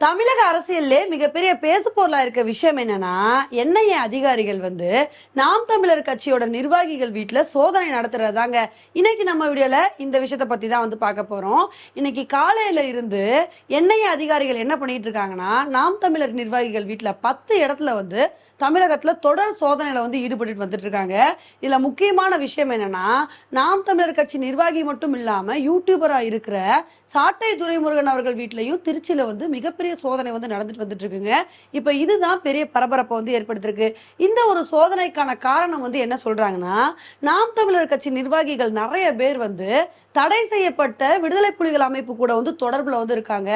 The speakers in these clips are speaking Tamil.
தமிழக அரசியல்ல மிகப்பெரிய பேசு பொருளா இருக்க விஷயம் என்னன்னா என்ஐஏ அதிகாரிகள் வந்து நாம் தமிழர் கட்சியோட நிர்வாகிகள் வீட்டுல சோதனை நடத்துறதாங்க இன்னைக்கு நம்ம வீடியோல இந்த விஷயத்த பத்தி தான் வந்து பார்க்க போறோம். இன்னைக்கு காலையில இருந்து என்ஐஏ அதிகாரிகள் என்ன பண்ணிட்டு இருக்காங்கன்னா நாம் தமிழர் நிர்வாகிகள் வீட்டுல பத்து இடத்துல வந்து தமிழகத்துல தொடர் சோதனையில வந்து ஈடுபட்டு வந்துட்டு இருக்காங்க இதுல முக்கியமான விஷயம் என்னன்னா நாம் தமிழர் கட்சி நிர்வாகி மட்டும் இல்லாம யூடியூபரா இருக்கிற சாட்டை துரைமுருகன் அவர்கள் வீட்லயும் திருச்சியில வந்து மிகப்பெரிய சோதனை வந்து நடந்துட்டு வந்துட்டு இருக்குங்க இப்ப இதுதான் பெரிய பரபரப்பை வந்து ஏற்படுத்திருக்கு. இந்த ஒரு சோதனைக்கான காரணம் வந்து என்ன சொல்றாங்கன்னா நாம் தமிழர் கட்சி நிர்வாகிகள் நிறைய பேர் வந்து தடை செய்யப்பட்ட விடுதலை புலிகள் அமைப்பு கூட வந்து தொடர்புல வந்து இருக்காங்க.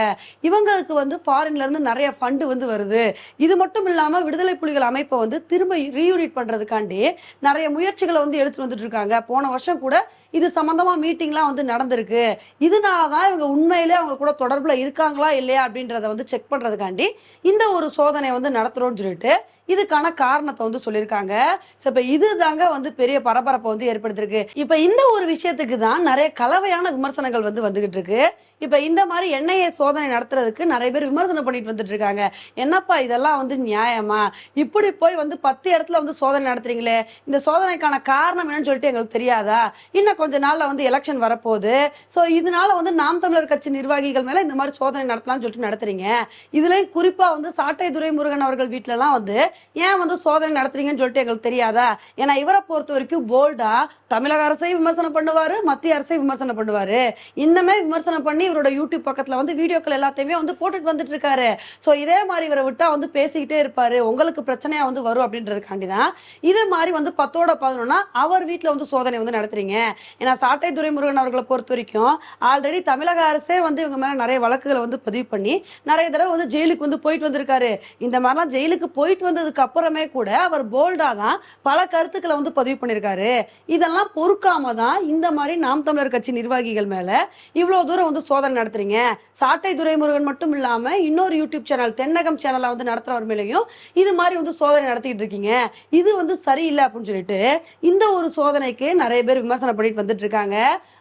இவங்களுக்கு வந்து ஃபாரின்ல இருந்து நிறைய ஃபண்டு வந்து வருது. இது மட்டும் இல்லாம விடுதலை புலிகள் அமைப்பை வந்து திரும்ப ரீயூனிட் பண்றதுக்காண்டி நிறைய முயற்சிகளை வந்து எடுத்துட்டு வந்துட்டு இருக்காங்க. போன வருஷம் கூட இது சம்மந்தமாக மீட்டிங்லாம் வந்து நடந்திருக்கு. இதனால தான் இவங்க உண்மையிலே அவங்க கூட தொடர்பில் இருக்காங்களா இல்லையா அப்படின்றத வந்து செக் பண்ணுறதுக்காண்டி இந்த ஒரு சோதனை வந்து நடத்துகிறோன்னு சொல்லிட்டு இதுக்கான காரணத்தை வந்து சொல்லியிருக்காங்க. ஸோ இப்போ இது தாங்க வந்து பெரிய பரபரப்பை வந்து ஏற்படுத்திருக்கு. இப்போ இந்த ஒரு விஷயத்துக்கு தான் நிறைய கலவையான விமர்சனங்கள் வந்து வந்துகிட்டு இருக்கு. இப்போ இந்த மாதிரி என்ஐஏ சோதனை நடத்துறதுக்கு நிறைய பேர் விமர்சனம் பண்ணிட்டு வந்துட்டு இருக்காங்க. என்னப்பா இதெல்லாம் வந்து நியாயமா? இப்படி போய் வந்து பத்து இடத்துல வந்து சோதனை நடத்துறீங்களே. இந்த சோதனைக்கான காரணம் என்னன்னு சொல்லிட்டு எங்களுக்கு தெரியாதா? இன்னும் கொஞ்ச நாள்ல வந்து எலெக்ஷன் வரப்போகுது. ஸோ இதனால வந்து நாம் தமிழர் கட்சி நிர்வாகிகள் மேல இந்த மாதிரி சோதனை நடத்தலாம்னு சொல்லிட்டு நடத்துறீங்க. இதுலயும் குறிப்பா வந்து சாட்டை துரைமுருகன் அவர்கள் வீட்டிலலாம் வந்து ஏன் வந்து சோதனை நடத்துறீங்கன்னு சொல்லிட்டு எங்களுக்கு தெரியாதா? ஏன்னா இவரை பொறுத்த வரைக்கும் போல்டா தமிழக அரசையும் விமர்சனம் பண்ணுவாரு மத்திய அரசையும் விமர்சனம் பண்ணுவாரு. இன்னமே விமர்சனம் பண்ணி இவரோட யூடியூப் பக்கத்துல வந்து வீடியோக்கள் எல்லாத்தையுமே வந்து போட்டுட்டு வந்துட்டு இருக்காரு ஸோ இதே மாதிரி இவரை விட்டா வந்து பேசிக்கிட்டே இருப்பாரு. உங்களுக்கு பிரச்சனையா வந்து வரும் அப்படின்றதுக்காண்டி தான் இது மாதிரி வந்து பத்தோட பதினொன்னா அவர் வீட்டுல வந்து சோதனை வந்து நடத்துறீங்க. ஏன்னா சாட்டை துரைமுருகன் அவர்களை பொறுத்த வரைக்கும் ஆல்ரெடி தமிழக அரசே வந்து இவங்க மேல நிறைய வழக்குகளை வந்து பதிவு பண்ணி நிறைய தடவை வந்து ஜெயிலுக்கு வந்து போயிட்டு வந்திருக்காரு. இந்த மாதிரிலாம் ஜெயிலுக்கு போயிட்டு வந்ததுக்கு அப்புறமே கூட அவர் போல்டா தான் பல கருத்துக்களை வந்து பதிவு பண்ணியிருக்காரு இதெல்லாம் பொறுக்காம தான் இந்த மாதிரி நாம் தமிழர் கட்சி நிர்வாகிகள் மேல இவ்வளவு தூரம் வந்து சோதனை நடத்துறீங்க. சாட்டை துரைமுருகன் மட்டும் இல்லாம இன்னொரு யூடியூப் சேனல் தென்னகம் சேனலை வந்து நடத்துறவர் மேலேயும் இது மாதிரி வந்து சோதனை நடத்திட்டு இருக்கீங்க. இது வந்து சரியில்லை அப்படின்னு சொல்லிட்டு இந்த ஒரு சோதனைக்கு நிறைய பேர் விமர்சனம் பண்ணிட்டு வந்துட்டு இருக்காங்க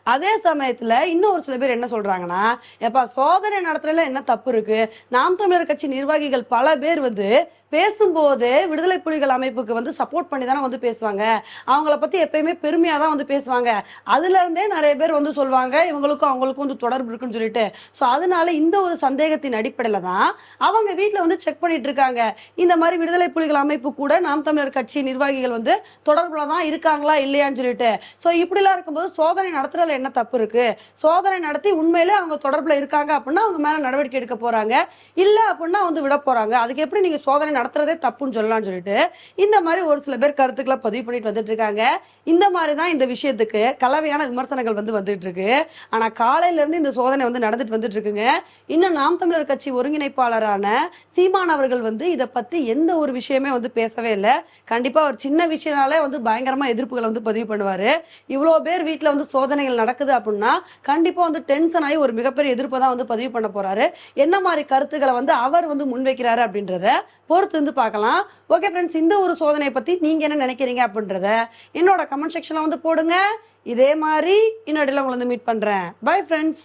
அதே சமயத்துல இன்னும் ஒரு சில பேர் என்ன சொல்றாங்கன்னா எப்பா சோதனை நடத்துறதுல என்ன தப்பு இருக்கு? நாம் தமிழர் கட்சி நிர்வாகிகள் பல பேர் வந்து பேசும்போது விடுதலை புலிகள் அமைப்புக்கு வந்து சப்போர்ட் பண்ணி தானே வந்து பேசுவாங்க. அவங்கள பத்தி எப்பயுமே பெருமையா தான் வந்து பேசுவாங்க. அதுல இருந்தே நிறைய பேர் வந்து சொல்லுவாங்க இவங்களுக்கும் அவங்களுக்கும் வந்து தொடர்பு இருக்குன்னு சொல்லிட்டு. ஸோ அதனால இந்த ஒரு சந்தேகத்தின் அடிப்படையில தான் அவங்க வீட்டில் வந்து செக் பண்ணிட்டு இருக்காங்க. இந்த மாதிரி விடுதலை புலிகள் அமைப்பு கூட நாம் தமிழர் கட்சி நிர்வாகிகள் வந்து தொடர்புல தான் இருக்காங்களா இல்லையான்னு சொல்லிட்டு. ஸோ இப்படிலாம் இருக்கும்போது சோதனை நடத்துறதுல என்ன தப்பு இருக்கு? சோதனை நடத்தி உண்மையிலே அவங்க தொடர்புல இருக்காங்க அப்படின்னா அவங்க மேல நடவடிக்கை எடுக்க போறாங்க. இல்ல அப்படின்னா வந்து விட போறாங்க. அதுக்கு எப்படி நீங்க சோதனை நடத்துறதே தப்புன்னு சொல்லலாம்னு சொல்லிட்டு இந்த மாதிரி ஒரு சில பேர் கருத்துக்களை பதிவு பண்ணிட்டு வந்துட்டு இருக்காங்க. இந்த மாதிரி தான் இந்த விஷயத்துக்கு கலவையான விமர்சனங்கள் வந்து வந்துட்டு இருக்கு. ஆனா காலையில இருந்து இந்த சோதனை வந்து நடந்துட்டு வந்துட்டு இருக்குங்க. இன்னும் நாம் தமிழர் கட்சி ஒருங்கிணைப்பாளரான சீமான் அவர்கள் வந்து இதை பத்தி எந்த ஒரு விஷயமே வந்து பேசவே இல்லை. கண்டிப்பா ஒரு சின்ன விஷயனாலே வந்து பயங்கரமா எதிர்ப்புகளை வந்து பதிவு பண்ணுவாரு. இவ்வளோ பேர் வீட்டுல வந்து சோதனைகள் நடக்குது அப்படின்னா கண்டிப்பா வந்து டென்ஷன் ஆகி ஒரு மிகப்பெரிய எதிர்ப்பை தான் வந்து பதிவு பண்ண போறாரு. என்ன மாதிரி கருத்துக்களை வந்து அவர் வந்து முன்வைக்கிறாரு அப்படின்றத பொறுத்து இருந்து பார்க்கலாம். ஓகே ஃப்ரெண்ட்ஸ் இந்த ஒரு சோதனையை பத்தி நீங்க என்ன நினைக்கிறீங்க அப்படின்றத என்னோட கமெண்ட் செக்ஷனில் வந்து போடுங்க. இதே மாதிரி இன்னொடையில் உங்களை வந்து மீட் பண்றேன். Bye friends